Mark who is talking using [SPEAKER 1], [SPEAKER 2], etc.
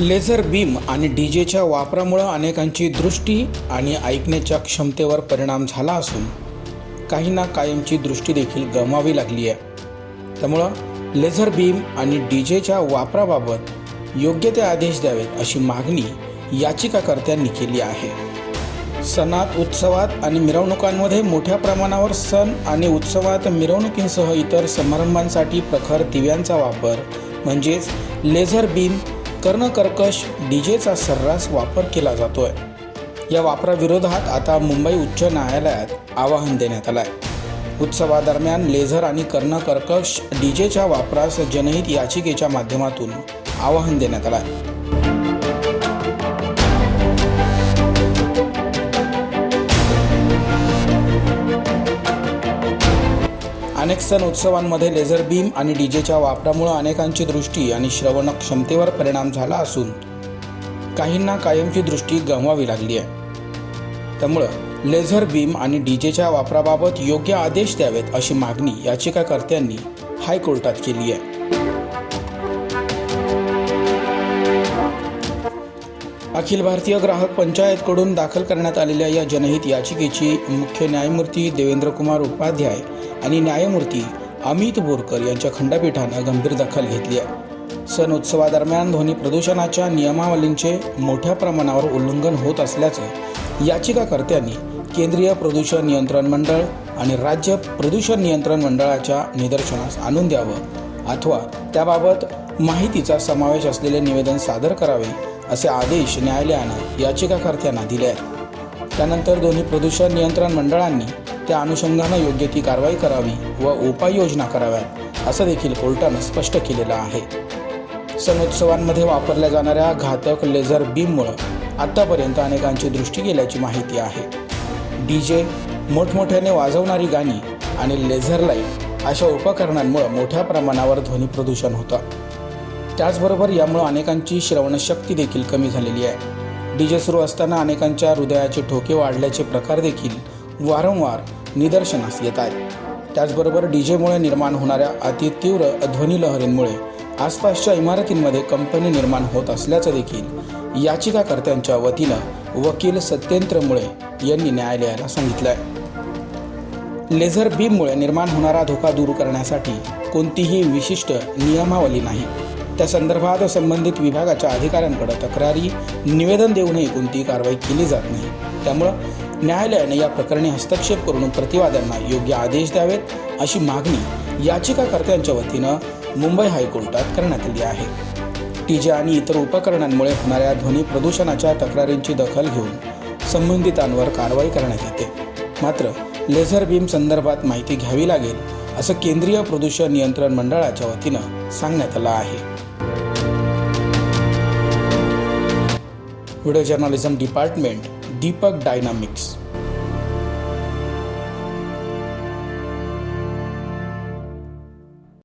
[SPEAKER 1] Laser beam आणि D जेच्या वापरामुळं अनेकांची दृष्टी आणि ऐकण्याच्या क्षमतेवर परिणाम झाला असून काहींना कायमची दृष्टी देखील गमावी लागली आहे त्यामुळं लेझर बीम आणि डी जेच्या वापराबाबत योग्य ते आदेश द्यावेत अशी मागणी याचिकाकर्त्यांनी केली आहे. सणात उत्सवात आणि मिरवणुकांमध्ये मोठ्या प्रमाणावर सण आणि उत्सवात मिरवणुकींसह इतर समारंभांसाठी प्रखर दिव्यांचा वापर म्हणजेच लेझर बीम कर्णकर्कश डीजेचा सर्रास वापर केला जातोय. या वापराविरोधात आता मुंबई उच्च न्यायालयात आवाहन देण्यात आलं आहे उत्सवादरम्यान लेझर आणि कर्णकर्कश डीजेच्या वापरास जनहित याचिकेच्या माध्यमातून आवाहन देण्यात आलं आहे अनेक सण उत्सवांमध्ये लेझर बीम आणि डीजेच्या वापरामुळे अनेकांची दृष्टी आणि श्रवण क्षमतेवर परिणाम झाला असून काहींना कायमची दृष्टी गमवावी लागली आहे. त्यामुळं लेझर बीम आणि डीजेच्या वापराबाबत योग्य आदेश द्यावेत अशी मागणी याचिकाकर्त्यांनी हायकोर्टात केली आहे. अखिल भारतीय ग्राहक पंचायतकडून दाखल करण्यात आलेल्या या जनहित याचिकेची मुख्य न्यायमूर्ती देवेंद्र कुमार उपाध्याय आणि न्यायमूर्ती अमित बोरकर यांच्या खंडपीठानं गंभीर दखल घेतली आहे. सण उत्सवादरम्यान ध्वनी प्रदूषणाच्या नियमावलींचे मोठ्या प्रमाणावर उल्लंघन होत असल्याचं याचिकाकर्त्यांनी केंद्रीय प्रदूषण नियंत्रण मंडळ आणि राज्य प्रदूषण नियंत्रण मंडळाच्या निदर्शनास आणून द्यावं अथवा त्याबाबत माहितीचा समावेश असलेले निवेदन सादर करावे असे आदेश न्यायालयानं याचिकाकर्त्यांना दिले आहेत. त्यानंतर दोन्ही प्रदूषण नियंत्रण मंडळांनी त्या अनुषंगानं योग्य ती कारवाई करावी व उपाययोजना कराव्यात असं देखील कोर्टानं स्पष्ट केलेलं आहे. सणोत्सवांमध्ये वापरल्या जाणाऱ्या घातक लेझर बीममुळं आत्तापर्यंत अनेकांची दृष्टी गेल्याची माहिती आहे. डी जे मोठमोठ्याने वाजवणारी गाणी आणि लेझर लाइट अशा उपकरणांमुळे मोठ्या प्रमाणावर ध्वनी प्रदूषण होतं. त्याचबरोबर यामुळे अनेकांची श्रवणशक्ती देखील कमी झालेली आहे. डी जे सुरू असताना अनेकांच्या हृदयाचे ठोके वाढल्याचे प्रकार देखील वारंवार निदर्शनास येत आहे त्याचबरोबर डी जेमुळे निर्माण होणाऱ्या अतितीव्र ध्वनिलहरींमुळे आसपासच्या इमारतींमध्ये कंपनी निर्माण होत असल्याचं देखील याचिकाकर्त्यांच्या वतीनं वकील सत्येंद्र मुळे यांनी न्यायालयाला सांगितलं आहे लेझर बीममुळे निर्माण होणारा धोका दूर करण्यासाठी कोणतीही विशिष्ट नियमावली नाही. त्या संदर्भात संबंधित विभागाच्या अधिकाऱ्यांकडे तक्रारी निवेदन देऊनही कोणतीही कारवाई केली जात नाही. त्यामुळं न्यायालयाने या प्रकरणी हस्तक्षेप करून प्रतिवाद्यांना योग्य आदेश द्यावेत अशी मागणी याचिकाकर्त्यांच्या वतीनं मुंबई हायकोर्टात करण्यात आली आहे. टीजे आणि इतर उपकरणांमुळे होणाऱ्या ध्वनी प्रदूषणाच्या तक्रारींची दखल घेऊन संबंधितांवर कारवाई करण्यात येते. मात्र लेझर बीम संदर्भात माहिती घ्यावी लागेल असं केंद्रीय प्रदूषण नियंत्रण मंडळाच्या वतीनं सांगण्यात आलं आहे. Video journalism department Deepak Dynamics.